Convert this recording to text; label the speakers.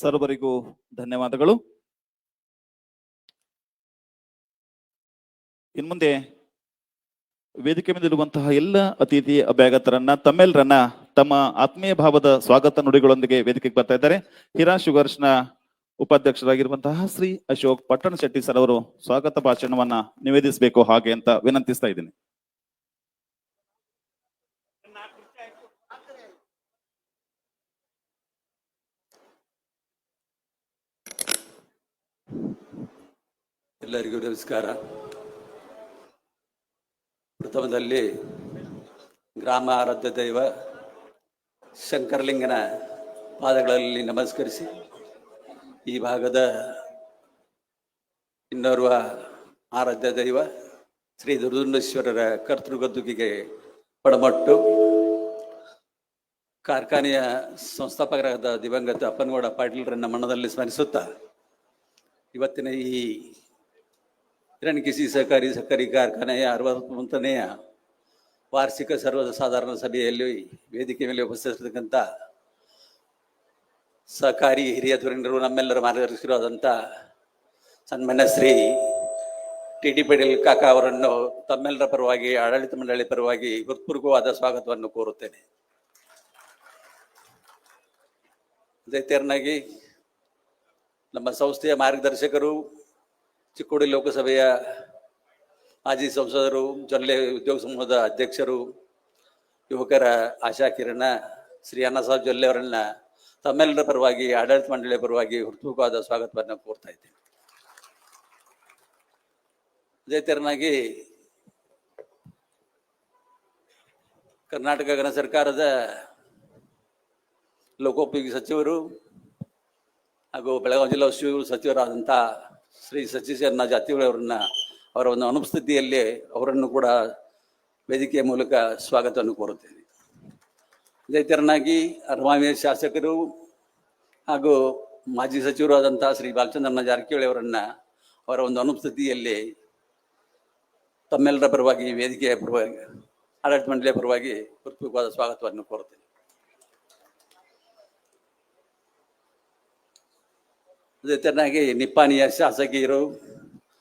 Speaker 1: ಸರ್ವರಿಗೂ ಧನ್ಯವಾದಗಳು. ಇನ್ಮುಂದೆ ವೇದಿಕೆ ಮೇಲಿರುವಂತಹ ಎಲ್ಲ ಅತಿಥಿ ಅಭ್ಯಾಗತರನ್ನ ತಮ್ಮೆಲ್ಲರನ್ನ ತಮ್ಮ ಆತ್ಮೀಯ ಭಾವದ ಸ್ವಾಗತ ನುಡಿಗಳೊಂದಿಗೆ ವೇದಿಕೆಗೆ ಬರ್ತಾ ಇದ್ದಾರೆ. ಹಿರಾ ಶುಗರ್ಸ್ನ ಉಪಾಧ್ಯಕ್ಷರಾಗಿರುವಂತಹ ಶ್ರೀ ಅಶೋಕ್ ಪಟ್ಟಣ ಶೆಟ್ಟಿ ಸರ್ ಅವರು ಸ್ವಾಗತ ಭಾಷಣವನ್ನ ನಿವೇದಿಸಬೇಕು ಹಾಗೆ ಅಂತ ವಿನಂತಿಸ್ತಾ ಇದ್ದೀನಿ.
Speaker 2: ಎಲ್ಲರಿಗೂ ನಮಸ್ಕಾರ. ಪ್ರಥಮದಲ್ಲಿ ಗ್ರಾಮ ಆರಾಧ್ಯ ದೈವ ಶಂಕರಲಿಂಗನ ಪಾದಗಳಲ್ಲಿ ನಮಸ್ಕರಿಸಿ, ಈ ಭಾಗದ ಇನ್ನೋರ್ವ ಆರಾಧ್ಯ ದೈವ ಶ್ರೀ ದುರ್ದುಂಡೇಶ್ವರರ ಕರ್ತೃಗದ್ದುಗೆಗೆ ಪಡಮಟ್ಟು ಕಾರ್ಖಾನೆಯ ಸಂಸ್ಥಾಪಕರಾದ ದಿವಂಗತ ಅಪ್ಪನಗೌಡ ಪಾಟೀಲ್ರನ್ನ ಮನದಲ್ಲಿ ಸ್ಮರಿಸುತ್ತಾ, ಇವತ್ತಿನ ಈ ಹಿರಣ್ಕಿಸಿ ಸಹಕಾರಿ ಸಕ್ಕರೆ ಕಾರ್ಖಾನೆಯ ಅರವತ್ತೊಂಬತ್ತನೆಯ ವಾರ್ಷಿಕ ಸರ್ವಸಾಧಾರಣ ಸಭೆಯಲ್ಲಿ ವೇದಿಕೆ ಮೇಲೆ ಉಪಸ್ಥಿತಿರ್ತಕ್ಕಂಥ ಸಹಕಾರಿ ಹಿರಿಯ ಧುರೀಣರು ನಮ್ಮೆಲ್ಲರ ಮಾರ್ಗದರ್ಶಕರಾದಂಥ ಸನ್ಮಾನ್ಯ ಶ್ರೀ ಟಿ ಡಿ ಕಾಕಾ ಅವರನ್ನು ತಮ್ಮೆಲ್ಲರ ಪರವಾಗಿ, ಆಡಳಿತ ಮಂಡಳಿ ಪರವಾಗಿ ಹೃತ್ಪೂರ್ವಕವಾದ ಸ್ವಾಗತವನ್ನು ಕೋರುತ್ತೇನೆ. ಅದೇ ನಮ್ಮ ಸಂಸ್ಥೆಯ ಮಾರ್ಗದರ್ಶಕರು ಚಿಕ್ಕೋಡಿ ಲೋಕಸಭೆಯ ಮಾಜಿ ಸಂಸದರು ಜೊಲ್ಲೆ ಉದ್ಯೋಗ ಸಮೂಹದ ಅಧ್ಯಕ್ಷರು, ಯುವಕರ ಆಶಾ ಕಿರಣ ಶ್ರೀ ಸಾಹೇಬ್ ಜೊಲ್ಲೆ ಅವರನ್ನ ತಮ್ಮೆಲ್ಲರ ಪರವಾಗಿ, ಆಡಳಿತ ಮಂಡಳಿಯ ಪರವಾಗಿ ಹೃತ್ಪೂರ್ವಕವಾದ ಸ್ವಾಗತವನ್ನು ಕೋರ್ತಾ ಇದ್ದೇನೆ. ಅದೇ ತೆರನಾಗಿ ಕರ್ನಾಟಕ ಗಣ ಸರ್ಕಾರದ ಲೋಕೋಪಯೋಗಿ ಸಚಿವರು ಹಾಗೂ ಬೆಳಗಾವಿ ಜಿಲ್ಲಾ ಉಸ್ತುವಾರಿ ಸಚಿವರಾದಂಥ ಶ್ರೀ ಸಚಿಶನ್ನ ಜಾತಿಗಳವ್ರನ್ನ ಅವರ ಒಂದು ಅನುಪಸ್ಥಿತಿಯಲ್ಲಿ ಅವರನ್ನು ಕೂಡ ವೇದಿಕೆಯ ಮೂಲಕ ಸ್ವಾಗತವನ್ನು ಕೋರುತ್ತೇನೆ. ಅದೇ ತೆರನಾಗಿ ಶಾಸಕರು ಹಾಗೂ ಮಾಜಿ ಸಚಿವರಾದಂಥ ಶ್ರೀ ಬಾಲಚಂದ್ರನ ಜಾರಕಿಹೊಳಿ ಅವರನ್ನ ಅವರ ಒಂದು ಅನುಪಸ್ಥಿತಿಯಲ್ಲಿ ತಮ್ಮೆಲ್ಲರ ಪರವಾಗಿ ವೇದಿಕೆಯ ಪರವಾಗಿ, ಆಡಳಿತ ಮಂಡಳಿಯ ಪರವಾಗಿ ಹೃತ್ಪೂರ್ವಕವಾದ ಸ್ವಾಗತವನ್ನು ಕೋರುತ್ತೇನೆ. ಅದೇ ತೆರನಾಗಿ ನಿಪ್ಪಾಣಿಯ ಶಾಸಕಿಯರು